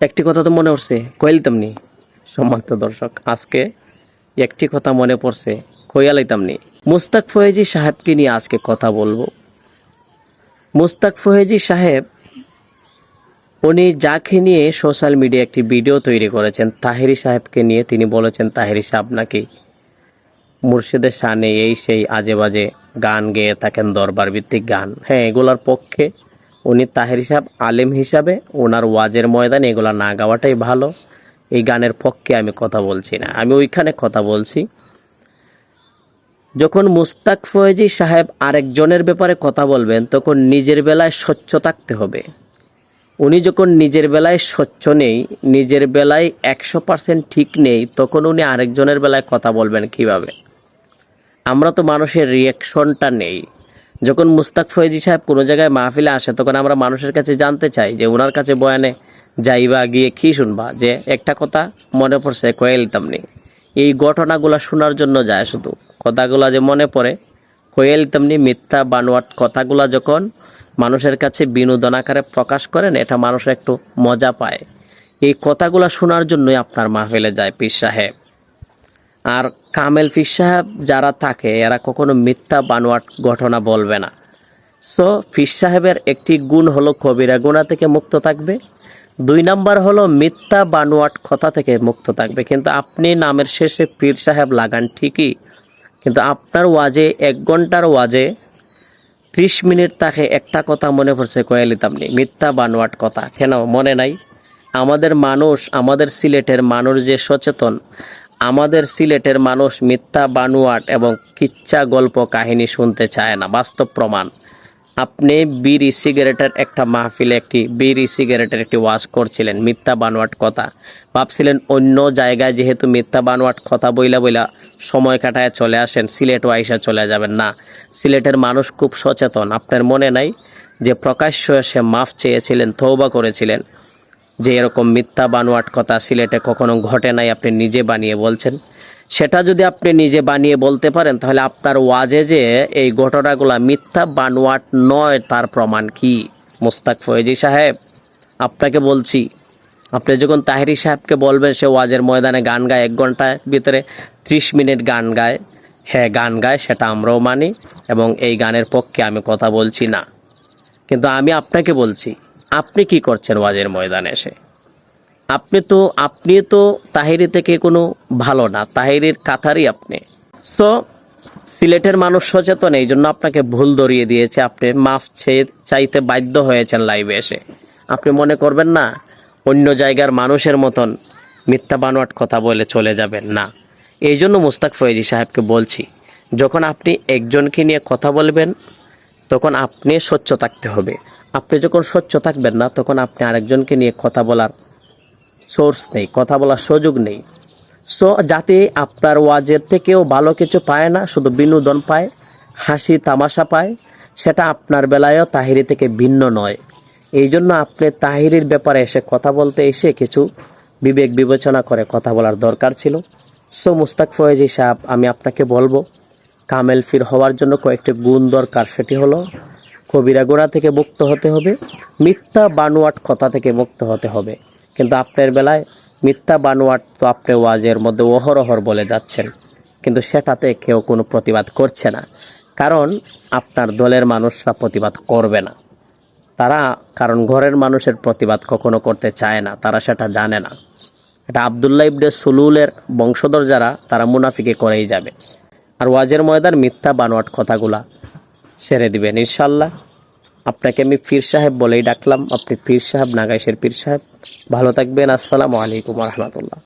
একটি কথা তো মনে পড়ছে কইলতামনি সম্মানিত দর্শক, আজকে একটি কথা মনে পড়ছে কইয়ালাইতামনি মুস্তাক ফয়েজি সাহেবকে নিয়ে আজকে কথা বলব। মুস্তাক ফয়েজি সাহেব, উনি যাকে নিয়ে সোশ্যাল মিডিয়া একটি ভিডিও তৈরি করেছেন, তাহেরি সাহেবকে নিয়ে, তিনি বলেছেন, তাহেরি সাহেব নাকি মুর্শিদের শানে এই সেই আজে বাজে গান গেয়ে থাকেন দরবার ভিত্তিক গান। হ্যাঁ এগুলার পক্ষে উনি তাহের সাহেব আলেম হিসাবে ওনার ওয়াজের ময়দানে এগুলা না গাওয়াটাই ভালো। এই গানের পক্ষে আমি কথা বলছি না। আমি ওইখানে কথা বলছি। যখন মুস্তাক ফয়েজি সাহেব আরেকজনের ব্যাপারে কথা বলবেন, তখন নিজের বেলায় স্বচ্ছ থাকতে হবে। উনি যখন নিজের বেলায় স্বচ্ছ নেই, নিজের বেলায় একশো পার্সেন্ট ঠিক নেই, তখন উনি আরেকজনের বেলায় কথা বলবেন কীভাবে? আমরা তো মানুষের রিয়াকশনটা নেই। যখন মুস্তাক ফয়েজি সাহেব কোনো জায়গায় মাহফিলে আসে, তখন আমরা মানুষের কাছে জানতে চাই যে ওনার কাছে বয়ানে যাইবা, গিয়ে কি শুনবা? যে একটা কথা মনে পড়ছে কয়েলতাম নেই এই ঘটনাগুলো শোনার জন্য যায় শুধু। কথাগুলা যে মনে পড়ে কোয়েল তেমনি মিথ্যা বানোয়াট কথাগুলা যখন মানুষের কাছে বিনোদন আকারে প্রকাশ করেন, এটা মানুষ একটু মজা পায়। এই কথাগুলা শোনার জন্যই আপনার মাহফিলে যায় পীর সাহেব। আর কামেল পীর সাহেব যারা থাকে, এরা কখনো মিথ্যা বানোয়াট ঘটনা বলবে না। সো পীর সাহেবের একটি গুণ হলো কবিরা গুণা থেকে মুক্ত থাকবে। দুই নাম্বার হলো মিথ্যা বানোয়াট কথা থেকে মুক্ত থাকবে। কিন্তু আপনি নামের শেষে পীর সাহেব লাগান ঠিকই। কিন্তু আপনার ওয়াজে, এক ঘণ্টার ওয়াজে ত্রিশ মিনিট তাকে একটা কথা মনে পড়ছে কয়ালিতাম নি, মিথ্যা বানোয়াট কথা। কেন? মনে নাই? আমাদের মানুষ, আমাদের সিলেটের মানুষ যে সচেতন আমাদের সিলেটের মানুষ মিথ্যা, বানোয়াট এবং কিচ্ছা গল্প কাহিনী শুনতে চায় না, বাস্তব প্রমাণ। আপনি বিড়ি সিগারেটের একটা মাহফিলে একটি, বিড়ি সিগারেটের একটি ওয়াজ করছিলেন, মিথ্যা, বানোয়াট কথা। ভাবছিলেন অন্য জায়গায় যেহেতু মিথ্যা, বানোয়াট কথা বইলা বইলা সময় কাটায় চলে আসেন, সিলেট ওয়াইসা চলে যাবেন। না, সিলেটের মানুষ খুব সচেতন। আপনার মনে নাই যে প্রকাশ্য এসে মাফ চেয়েছিলেন তৌবা করেছিলেন? যে এরকম মিথ্যা বানোয়াট কথা সিলেটে কখনো ঘটে নাই আপনি নিজে বানিয়ে বলছেন। সেটা যদি আপনি নিজে বানিয়ে বলতে পারেন, তাহলে আপনার ওয়াজে যে এই ঘটনাগুলা মিথ্যা বানোয়াট নয়, তার প্রমাণ কি? মুস্তাক ফয়েজি সাহেব, আপনাকে বলছি, আপনি যখন তাহেরি সাহেবকে বলবেন সে ওয়াজের ময়দানে গান গায় এক ঘণ্টার ভিতরে ত্রিশ মিনিট গান গায় হ্যাঁ গান গায়, সেটা আমরাও মানি এবং এই গানের পক্ষে আমি কথা বলছি না। কিন্তু আমি আপনাকে বলছি আপনি কি করছেন ওয়াজের ময়দানে এসে? আপনি তো আপনি তো তাহিরি থেকে কোনো ভালো না, তাহিরির কাতারই আপনি। সো সিলেটের মানুষ সচেতন এই জন্য আপনাকে ভুল ধরিয়ে দিয়েছে, আপনি মাফ চাইতে বাধ্য হয়েছেন লাইভে এসে। আপনি মনে করবেন না, অন্য জায়গার মানুষের মতন মিথ্যা বানোয়াট কথা বলে চলে যাবেন, না। এই জন্য মুস্তাক ফয়েজি সাহেবকে বলছি, যখন আপনি একজনকে নিয়ে কথা বলবেন, তখন আপনি স্বচ্ছ থাকতে হবে। আপনি যখন স্বচ্ছ থাকবেন না, তখন আপনি আরেকজনকে নিয়ে কথা বলার সোর্স নেই, কথা বলার সুযোগ নেই। সো যাতে আপনার ওয়াজের থেকেও ভালো কিছু পায় না, শুধু বিনোদন পায়, হাসি, তামাশা পায়, সেটা আপনার বেলায়ও তাহিরি থেকে ভিন্ন নয়। এই জন্য আপনি তাহিরির ব্যাপারে এসে কথা বলতে এসে কিছু বিবেক বিবেচনা করে কথা বলার দরকার ছিল। সো মুস্তাক ফয়েজি সাহেব, আমি আপনাকে বলব, কামেল ফির হওয়ার জন্য কয়েকটি গুণ দরকার, সেটি হলো কবিরা গোড়া থেকে মুক্ত হতে হবে, মিথ্যা বানোয়াট কথা থেকে মুক্ত হতে হবে। কিন্তু আপনার বেলায় মিথ্যা বানোয়াট তো আপনি ওয়াজের মধ্যে অহরহর বলে যাচ্ছেন। কিন্তু সেটাতে কেউ কোনো প্রতিবাদ করছে না। কারণ আপনার দলের মানুষরা প্রতিবাদ করবে না। তারা কারণ ঘরের মানুষের প্রতিবাদ কখনো করতে চায় না, তারা সেটা জানে না। এটা আবদুল্লাহ ইবনে সুলুলের বংশধর যারা, তারা মুনাফিকে করেই যাবে। আর ওয়াজের ময়দান মিথ্যা বানোয়াট কথাগুলা ছেড়ে দিবেন, ইনশাল্লাহ। আপনাকে আমি পীর সাহেব বলেই ডাকলাম। আপনি পীর সাহেব, নাগাইশের পীর সাহেব। ভালো থাকবেন। আসসালামু আলাইকুম রহমতুল্লাহ।